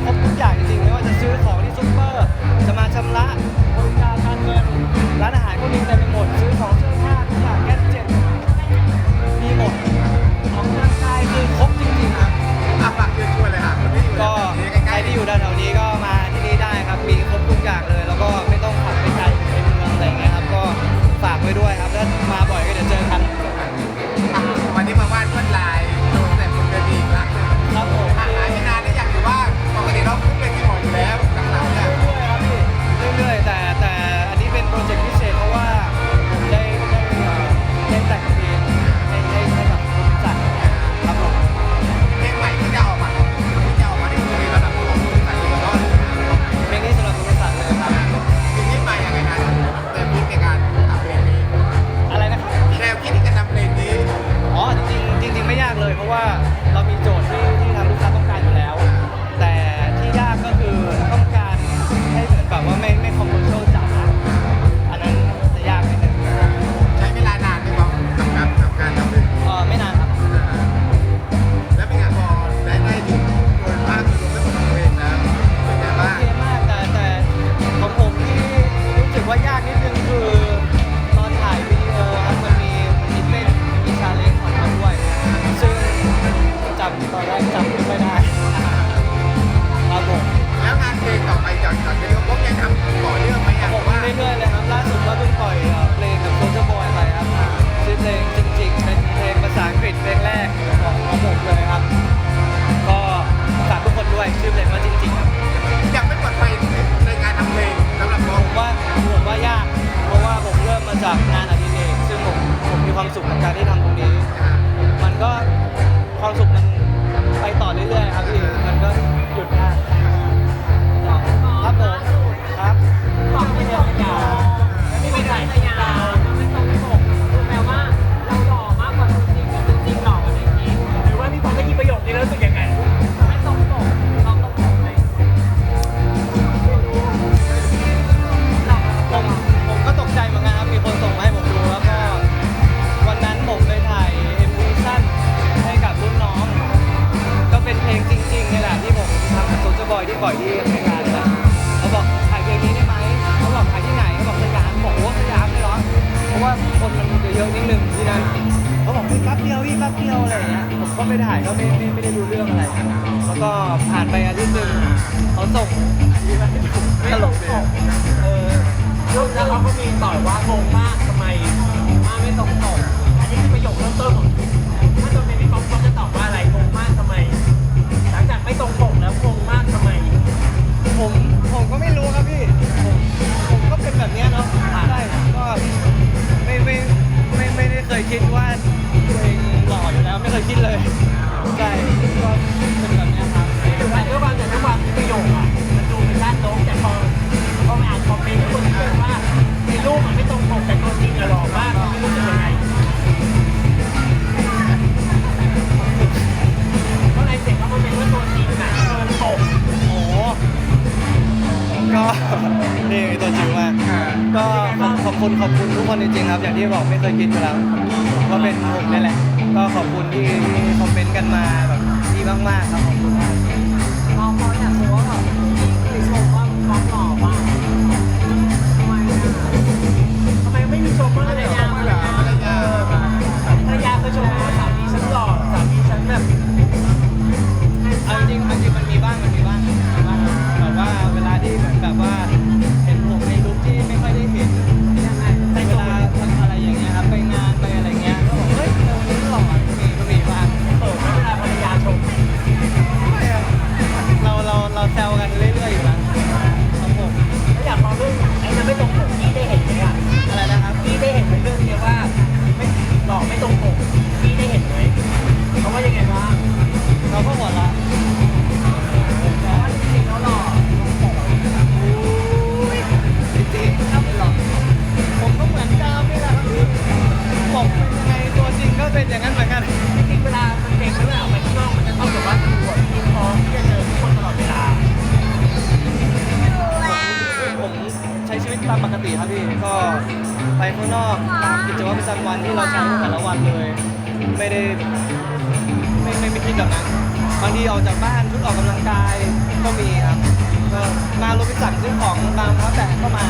be ความสุขกับการที่ท บอยที่อยที่รายกานะเขาบอกถ่ายเพลงนี้ได้ไหมเขาบอกถ่ายที่ไหนเขาบอกสยามบอกโอ้สยามเลยเหรอเพราะว่าคนมันเยอะนิดนึงที่นั่นเขาบอกพี่แป๊บเดียวพี่แป๊บเดียวอะไรอย่างเงี้ยผมก็ไปถ่ายก็ไม่ไม่ไม่ได้รู้เรื่องอะไรแล้วก็ผ่านไปอาทิตย์หนึ่งเขาส่งตลกดีเออแล้วเขาก็มีต่อยว่างงมากทำไมมาไม่ตรงปกอันนี้คือประโยคเริ่มต้นของ เคยคิดเลยใช่ก็เป็นแบบนี้ครับหรือว่าด้วยความแต่ด้วยความที่ประโยคอะมันดูเป็นด้านลบแต่พอพอไปอ่านคอมเมนต์ทุกคนเชื่อว่าในรูปมันไม่ตรงปกแต่ตัวจริงอะหล่อมากไม่รู้สึกยังไงเพราะในเสร็จเขาคอมเมนต์ว่าตัวจริงอะเกินปกโอ้ก็นี่ตัวจริงมากก็ขอบคุณขอบคุณทุกคนจริงๆครับ อย่างที่บอกไม่เคยคิดอยู่แล้วว่าเป็นผมนี่แหละ ก็ขอบคุณที่คอมเมนต์กันมาแบบดีมากๆครับขอบคุณามปกติครับพี่ก็ไปข้างนอกตามกิจวัตรประจำวันที่เราใช้ในแต่ละวันเลย ไม่ได้ไม่ไม่ไม่คิดแบบนั้นบางทีออกจากบ้านชุดออกกำลังกายก็มีครับก็มาโรบินสันซื้อของบางพระแตะก็มา